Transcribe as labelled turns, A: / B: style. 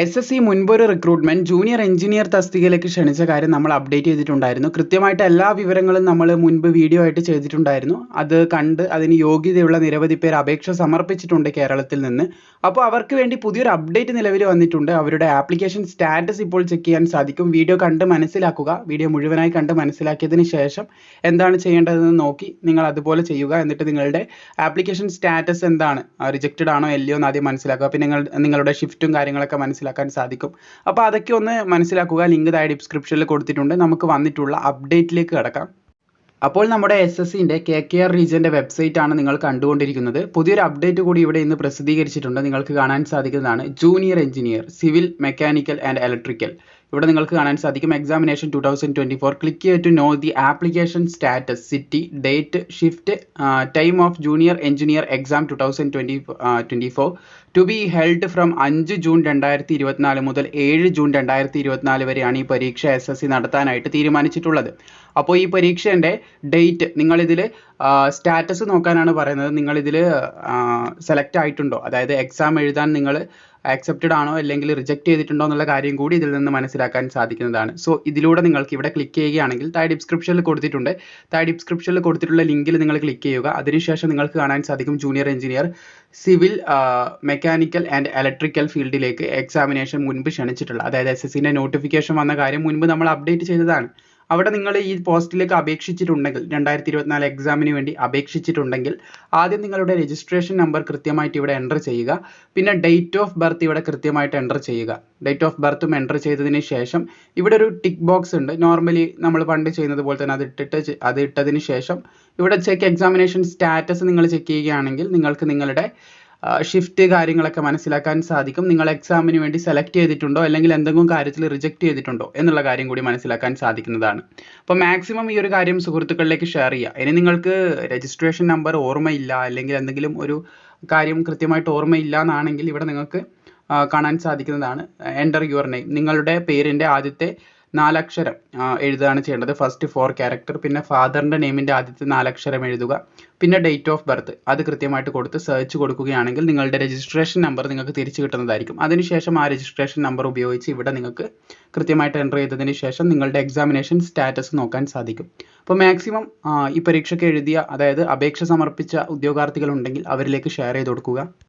A: S S C മുൻപൊരു recruitment junior engineer തസ്തികയിലേക്ക് ക്ഷണിച്ച കാര്യം നമ്മൾ അപ്ഡേറ്റ് ചെയ്തിട്ടുണ്ടായിരുന്നു. കൃത്യമായിട്ട് എല്ലാ വിവരങ്ങളും നമ്മൾ മുൻപ് വീഡിയോ ആയിട്ട് ചെയ്തിട്ടുണ്ടായിരുന്നു. അത് കണ്ട് അതിന് യോഗ്യതയുള്ള നിരവധി പേർ അപേക്ഷ സമർപ്പിച്ചിട്ടുണ്ട് കേരളത്തിൽ നിന്ന്. അപ്പോൾ അവർക്ക് വേണ്ടി പുതിയൊരു അപ്ഡേറ്റ് നിലവിൽ വന്നിട്ടുണ്ട്. അവരുടെ ആപ്ലിക്കേഷൻ സ്റ്റാറ്റസ് ഇപ്പോൾ ചെക്ക് ചെയ്യാൻ സാധിക്കും. വീഡിയോ കണ്ട് മനസ്സിലാക്കുക. വീഡിയോ മുഴുവനായി കണ്ട് മനസ്സിലാക്കിയതിന് ശേഷം എന്താണ് ചെയ്യേണ്ടതെന്ന് നോക്കി നിങ്ങൾ അതുപോലെ ചെയ്യുക. എന്നിട്ട് നിങ്ങളുടെ ആപ്ലിക്കേഷൻ സ്റ്റാറ്റസ് എന്താണ്? റിജക്റ്റഡ് ആണോ അല്ലയോ എന്ന് ആദ്യം മനസ്സിലാക്കുക. പിന്നെ നിങ്ങൾ നിങ്ങളുടെ ഷിഫ്റ്റും കാര്യങ്ങളൊക്കെ മനസ്സിലാക്കാൻ സാധിക്കും. അപ്പോൾ അതൊക്കെ ഒന്ന് മനസ്സിലാക്കുക. ലിങ്ക് താഴെ ഡിസ്ക്രിപ്ഷനിൽ കൊടുത്തിട്ടുണ്ട്. നമുക്ക് വന്നിട്ടുള്ള അപ്ഡേറ്റിലേക്ക് കിടക്കാം. അപ്പോൾ നമ്മുടെ എസ് എസ് സിന്റെ കെ കെ ആർ റീജിയന്റെ വെബ്സൈറ്റ് ആണ് നിങ്ങൾ കണ്ടുകൊണ്ടിരിക്കുന്നത്. പുതിയൊരു അപ്ഡേറ്റ് കൂടി ഇവിടെ ഇന്ന് പ്രസിദ്ധീകരിച്ചിട്ടുണ്ട്. നിങ്ങൾക്ക് കാണാൻ സാധിക്കുന്നതാണ് junior engineer civil mechanical and electrical ഇവിടെ നിങ്ങൾക്ക് കാണാൻ സാധിക്കും. Examination two thousand twenty four click to know the application status city date shift time of junior engineer exam two thousand twenty twenty four to be held from അഞ്ച് June രണ്ടായിരത്തി ഇരുപത്തിനാല് മുതൽ ഏഴ് June രണ്ടായിരത്തി ഇരുപത്തിനാല് വരെയാണ് ഈ പരീക്ഷ എസ് എസ് സി നടത്താനായിട്ട് തീരുമാനിച്ചിട്ടുള്ളത്. അപ്പോൾ ഈ പരീക്ഷേന്റെ ഡേറ്റ് നിങ്ങളിതിൽ സ്റ്റാറ്റസ് നോക്കാനാണ് പറയുന്നത്. നിങ്ങളിതിൽ സെലക്ട് ആയിട്ടുണ്ടോ? അതായത് എക്സാം എഴുതാൻ നിങ്ങൾ ആക്സെപ്റ്റഡ് ആണോ അല്ലെങ്കിൽ റിജക്റ്റ് ചെയ്തിട്ടുണ്ടോ എന്നുള്ള കാര്യം കൂടി ഇതിൽ നിന്ന് മനസ്സിലാക്കാൻ സാധിക്കുന്നതാണ്. സോ ഇതിലൂടെ നിങ്ങൾക്ക് ഇവിടെ ക്ലിക്ക് ചെയ്യുകയാണെങ്കിൽ താഴെ ഡിസ്ക്രിപ്ഷനിൽ കൊടുത്തിട്ടുണ്ട്. താഴെ ഡിസ്ക്രിപ്ഷനിൽ കൊടുത്തിട്ടുള്ള ലിങ്കിൽ നിങ്ങൾ ക്ലിക്ക് ചെയ്യുക. അതിനുശേഷം നിങ്ങൾക്ക് കാണാൻ സാധിക്കും junior engineer civil mechanical and electrical ഫീൽഡിലേക്ക് എക്സാമിനേഷൻ മുൻപ് ക്ഷണിച്ചിട്ടുള്ള അതായത് എസ് എസ് നോട്ടിഫിക്കേഷൻ വന്ന കാര്യം മുൻപ് നമ്മൾ അപ്ഡേറ്റ് ചെയ്തതാണ്. അവിടെ നിങ്ങൾ ഈ പോസ്റ്റിലേക്ക് അപേക്ഷിച്ചിട്ടുണ്ടെങ്കിൽ രണ്ടായിരത്തി ഇരുപത്തിനാല് എക്സാമിന് വേണ്ടി അപേക്ഷിച്ചിട്ടുണ്ടെങ്കിൽ ആദ്യം നിങ്ങളുടെ രജിസ്ട്രേഷൻ നമ്പർ കൃത്യമായിട്ട് ഇവിടെ എന്റർ ചെയ്യുക. പിന്നെ ഡേറ്റ് ഓഫ് ബർത്ത് ഇവിടെ കൃത്യമായിട്ട് എന്റർ ചെയ്യുക. ഡേറ്റ് ഓഫ് ബർത്തും എന്റർ ചെയ്തതിന് ശേഷം ഇവിടെ ഒരു ടിക്ക് ബോക്സ് ഉണ്ട്. നോർമലി നമ്മൾ പണ്ട് ചെയ്യുന്നത് പോലെ തന്നെ അത് ഇട്ടിട്ട് അത് ഇട്ടതിന് ശേഷം ഇവിടെ ചെക്ക് എക്സാമിനേഷൻ സ്റ്റാറ്റസ് നിങ്ങൾ ചെക്ക് ചെയ്യുകയാണെങ്കിൽ നിങ്ങൾക്ക് നിങ്ങളുടെ ഷിഫ്റ്റ് കാര്യങ്ങളൊക്കെ മനസ്സിലാക്കാൻ സാധിക്കും. നിങ്ങൾ എക്സാമിന് വേണ്ടി സെലക്ട് ചെയ്തിട്ടുണ്ടോ? അല്ലെങ്കിൽ എന്തെങ്കിലും കാര്യത്തിൽ റിജക്റ്റ് ചെയ്തിട്ടുണ്ടോ? എന്നുള്ള കാര്യം കൂടി മനസ്സിലാക്കാൻ സാധിക്കുന്നതാണ്. അപ്പോൾ മാക്സിമം ഈ ഒരു കാര്യം സുഹൃത്തുക്കളിലേക്ക് ഷെയർ ചെയ്യുക. ഇനി നിങ്ങൾക്ക് രജിസ്ട്രേഷൻ നമ്പർ ഓർമ്മയില്ല അല്ലെങ്കിൽ എന്തെങ്കിലും ഒരു കാര്യം കൃത്യമായിട്ട് ഓർമ്മയില്ല എന്നാണെങ്കിൽ ഇവിടെ നിങ്ങൾക്ക് കാണാൻ സാധിക്കുന്നതാണ്. എന്റർ യുവർ നെയിം നിങ്ങളുടെ പേരിന്റെ ആദ്യത്തെ നാലക്ഷരം എഴുതുകയാണ് ചെയ്യേണ്ടത്. ഫസ്റ്റ് ഫോർ ക്യാരക്ടർ പിന്നെ ഫാദറിന്റെ നെയിമിന്റെ ആദ്യത്തെ നാലക്ഷരം എഴുതുക. പിന്നെ ഡേറ്റ് ഓഫ് ബർത്ത് അത് കൃത്യമായിട്ട് കൊടുത്ത് സെർച്ച് കൊടുക്കുകയാണെങ്കിൽ നിങ്ങളുടെ രജിസ്ട്രേഷൻ നമ്പർ നിങ്ങൾക്ക് തിരിച്ചു കിട്ടുന്നതായിരിക്കും. അതിനുശേഷം ആ രജിസ്ട്രേഷൻ നമ്പർ ഉപയോഗിച്ച് ഇവിടെ നിങ്ങൾക്ക് കൃത്യമായിട്ട് എന്റർ ചെയ്തതിന് ശേഷം നിങ്ങളുടെ എക്സാമിനേഷൻ സ്റ്റാറ്റസ് നോക്കാൻ സാധിക്കും. അപ്പോൾ മാക്സിമം ഈ പരീക്ഷയ്ക്ക് എഴുതിയ അതായത് അപേക്ഷ സമർപ്പിച്ച ഉദ്യോഗാർത്ഥികൾ ഉണ്ടെങ്കിൽ അവരിലേക്ക് ഷെയർ ചെയ്ത് കൊടുക്കുക.